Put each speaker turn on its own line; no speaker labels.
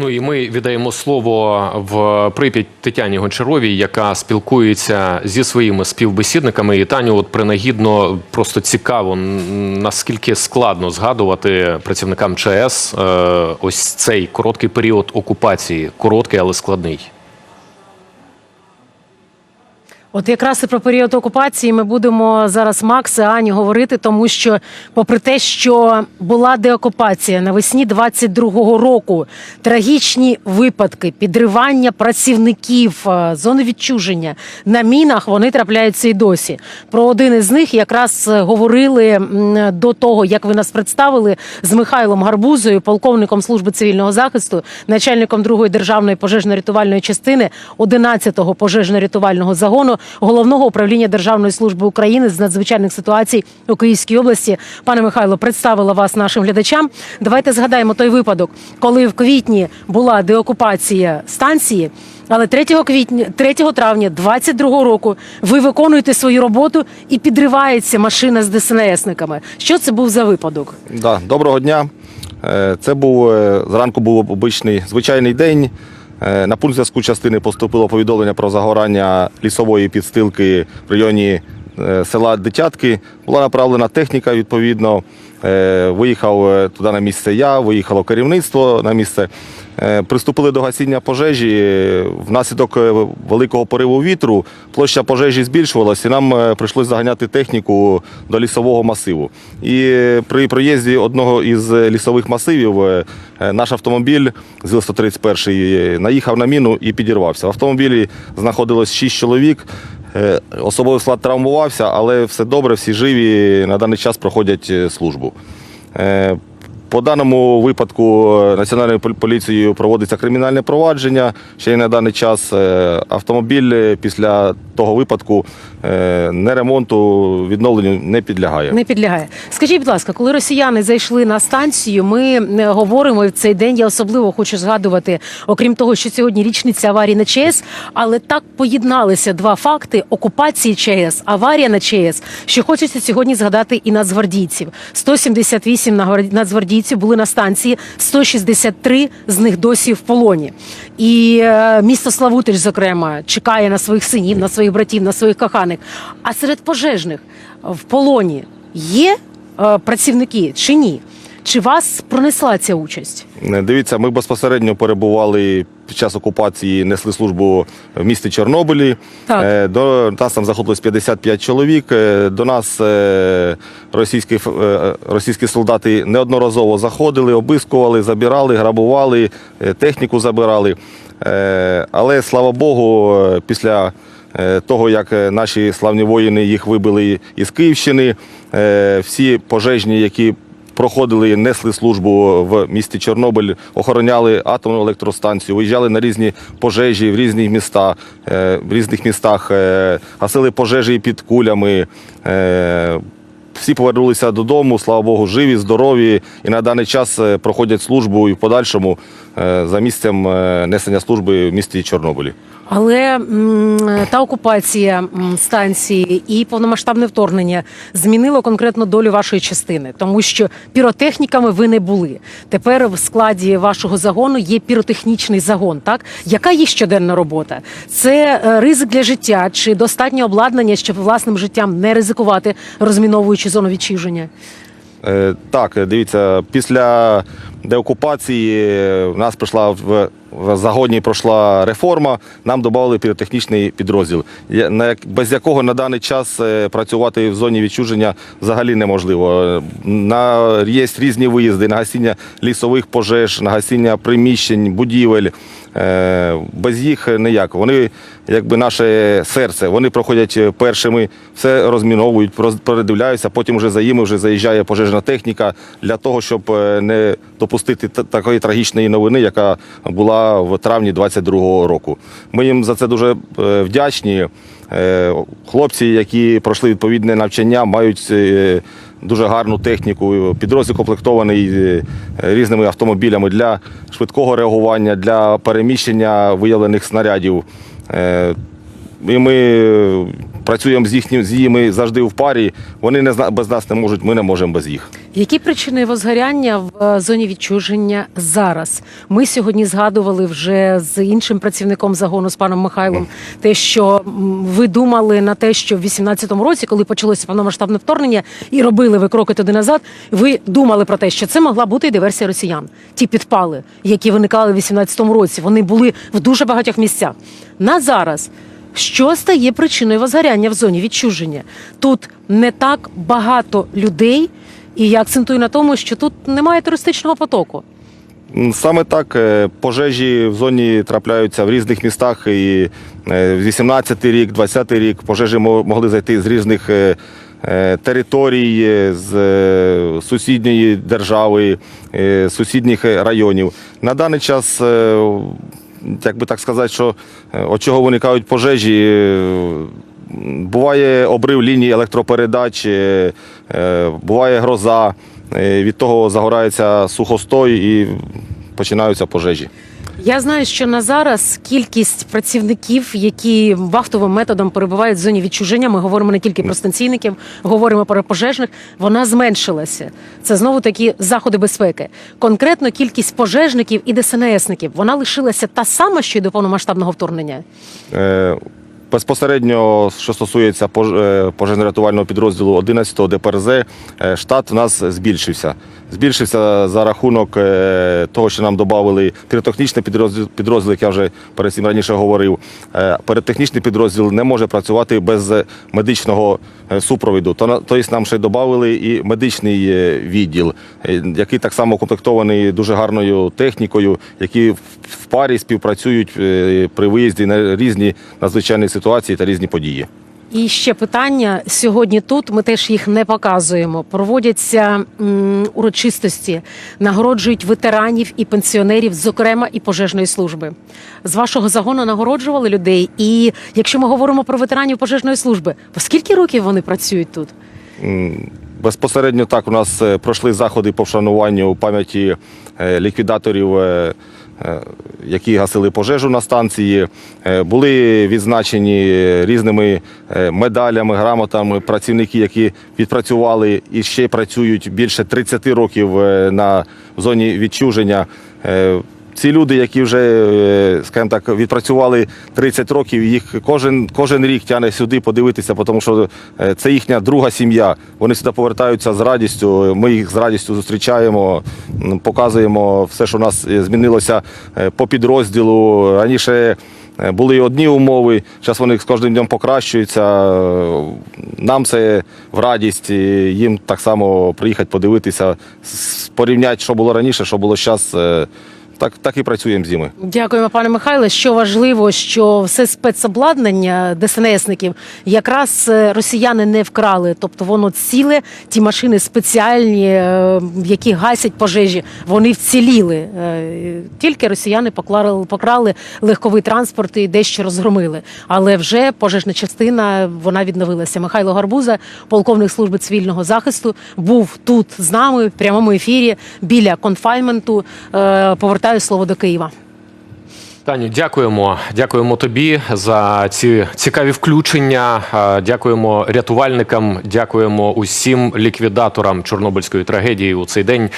Ну і ми віддаємо слово в Прип'ять Тетяні Гончаровій, яка спілкується зі своїми співбесідниками. І Таню, от принагідно просто цікаво, наскільки складно згадувати працівникам ЧАЕС е, ось цей короткий період окупації, короткий, але складний.
От якраз і про період окупації ми будемо зараз Макс і Ані говорити, тому що, попри те, що була деокупація навесні 22-го року, трагічні випадки підривання працівників е, зони відчуження на мінах вони трапляються і досі. Про один із них якраз е, говорили до того, як ви нас представили з Михайлом Гарбузою, полковником служби цивільного захисту, начальником другої державної пожежно-рятувальної частини 11-го пожежно-рятувального загону головного управління Державної служби України з надзвичайних ситуацій у Київській області. Пане Михайло, представила вас нашим глядачам. Давайте згадаємо той випадок, коли в квітні була деокупація станції. Але 3 квітня, 3 травня 22 року ви виконуєте свою роботу і підривається машина з ДСНСниками. Що це був за випадок?
Да, доброго дня. Е, Це був е, зранку був обичний звичайний день. Е, На пункт зв'язку частини поступило повідомлення про загорання лісової підстилки в районі е, села Дитятки. Була направлена техніка відповідно. Е, Виїхав е, туди на місце я, виїхало керівництво на місце. Е, Приступили до гасіння пожежі. Внаслідок великого пориву вітру площа пожежі збільшувалася, і нам прийшлось заганяти техніку до лісового масиву. І при проїзді одного із лісових масивів наш автомобіль з 131 наїхав на міну і підірвався. В автомобілі знаходилось 6 чоловік. Е, Особовий склад травмувався, але все добре, всі живі на даний час проходять е, службу. По даному випадку е, Національною пол- поліцією проводиться кримінальне провадження. Ще й на даний час е, автомобіль е, після того випадку не ремонту, відновленню не підлягає.
Не підлягає. Скажіть, будь ласка, коли росіяни зайшли на станцію, ми говоримо і в цей день. Я особливо хочу згадувати, окрім того, що сьогодні річниця аварії на ЧАЕС, але так поєдналися два факти окупації ЧАЕС, аварія на ЧАЕС, що хочеться сьогодні згадати і нацгвардійців. 178 нагвар- нацгвардійців були на станції, 163 з них досі в полоні. І е, місто Славутич, зокрема, чекає на своїх синів, на своїх братів, на своїх коханих. А серед пожежних в полоні є е, працівники чи ні? Чи вас пронесла ця участь?
Е, Дивіться, ми безпосередньо перебували під час окупації, несли службу в місті Чорнобилі.
Так.
Е, До нас там заходилось 55 чоловік. Е, До нас російські, російські солдати неодноразово заходили, обискували, забирали, грабували, техніку забирали. Але слава Богу, після того, як наші славні воїни їх вибили із Київщини, всі пожежні, які проходили, несли службу в місті Чорнобиль, охороняли атомну електростанцію, виїжджали на різні пожежі в різні міста, е, в різних містах, е, гасили пожежі під кулями. е, Всі повернулися додому, слава Богу, живі, здорові і на даний час проходять службу і в подальшому за місцем е, несення служби в місті Чорнобилі.
Але та окупація станції і повномасштабне вторгнення змінило конкретно долю вашої частини, тому що піротехніками ви не були. Тепер в складі вашого загону є піротехнічний загон. Так яка їх щоденна робота? Це е, ризик для життя чи достатнє обладнання, щоб власним життям не ризикувати, розміновуючи зону відчуження?
Е, Так, е, дивіться, після деокупації е, в нас прийшла в, загоні пройшла реформа. Нам додали піротехнічний підрозділ, без якого на даний час працювати в зоні відчуження взагалі неможливо. На є різні виїзди на гасіння лісових пожеж, на гасіння приміщень, будівель. Е, Без їх ніяк. Вони якби наше серце. Вони проходять е, першими, все розміновують, роз- передивляються. Потім вже за ними вже заїжджає пожежна техніка для того, щоб е, не допустити такої трагічної новини, яка була в травні 22-го року. Ми їм за це дуже вдячні. Е, Хлопці, які пройшли відповідне навчання, мають е, дуже гарну техніку. Підрозділ комплектований е, різними автомобілями для швидкого реагування, для переміщення виявлених снарядів. І ми е, працюємо з їхнім з ними завжди в парі. Вони не зна- без нас не можуть, ми не можемо без їх.
Які причини возгоряння в е, зоні відчуження зараз? Ми сьогодні згадували вже з іншим працівником загону з паном Михайлом, те, що ви думали на те, що в 18-му році, коли почалося повномасштабне вторгнення, і робили ви кроки туди назад. Ви думали про те, що це могла бути і диверсія росіян. Ті підпали, які виникали в 18-му році, вони були в дуже багатьох місцях. На зараз. Що стає причиною возгоряння в зоні відчуження? Тут не так багато людей, і я акцентую на тому, що тут немає туристичного потоку.
Саме так е, пожежі в зоні трапляються в різних містах. І е, 18-й рік, 20-й рік пожежі могли зайти з різних е, е, територій, е, з е, сусідньої держави, е, з сусідніх е, районів. На даний час, е, як би так сказати, що е, от чого виникають пожежі. е, Буває обрив лінії електропередач, е, буває гроза, від того загорається сухостой і починаються пожежі.
Я знаю, що на зараз кількість працівників, які вахтовим методом перебувають в зоні відчуження, ми говоримо не тільки про станційників, говоримо про пожежних, вона зменшилася. Це знову такі заходи безпеки. Конкретно кількість пожежників і ДСНСників вона лишилася та сама, що й до повномасштабного вторгнення.
Е, Безпосередньо, що стосується е, пожежно-рятувального підрозділу 11-го ДПРЗ, е, штат у нас збільшився. Збільшився за рахунок е, того, що нам додали піротехнічний підрозділ, підрозділ, як я вже перед цим раніше говорив. Піротехнічний підрозділ не може працювати без медичного супровіду. То Тобто нам ще додали і медичний відділ, який так само укомплектований дуже гарною технікою, які в- парі співпрацюють при виїзді на різні надзвичайні ситуації та різні події.
І ще питання сьогодні тут. Ми теж їх не показуємо. Проводяться м, урочистості, нагороджують ветеранів і пенсіонерів, зокрема і пожежної служби. З вашого загону нагороджували людей. І якщо ми говоримо про ветеранів пожежної служби, по скільки років вони працюють тут?
Безпосередньо так у нас е, пройшли заходи по вшануванню пам'яті е, ліквідаторів, е, які гасили пожежу на станції. Е, Були відзначені різними е, медалями, грамотами працівники, які відпрацювали і ще працюють більше 30 років е, на зоні відчуження. Ці люди, які вже, е, скажімо так, відпрацювали 30 років, їх кожен, кожен рік тягне сюди подивитися, тому що е, це їхня друга сім'я. Вони сюди повертаються з радістю. Ми їх з радістю зустрічаємо, показуємо все, що у нас е, змінилося по підрозділу. Раніше були одні умови, зараз вони з кожним днем покращуються. Нам це в радість, їм так само приїхати подивитися, порівняти, що було раніше, що було зараз. Так, так і працюємо з ними.
Дякуємо, пане Михайле. Що важливо, що все спецобладнання ДСНСників якраз е, росіяни не вкрали. Тобто воно ціле, ті машини спеціальні, е, які гасять пожежі, вони вціліли. Е, Тільки росіяни поклали, покрали легковий транспорт і дещо розгромили. Але вже пожежна частина вона відновилася. Михайло Гарбуза, полковник служби цивільного захисту, був тут з нами в прямому ефірі біля конфайменту. Е, Повертаю слово до Києва.
Таню, дякуємо. Дякуємо тобі за ці цікаві включення. Дякуємо рятувальникам. Дякуємо усім ліквідаторам Чорнобильської трагедії у цей день.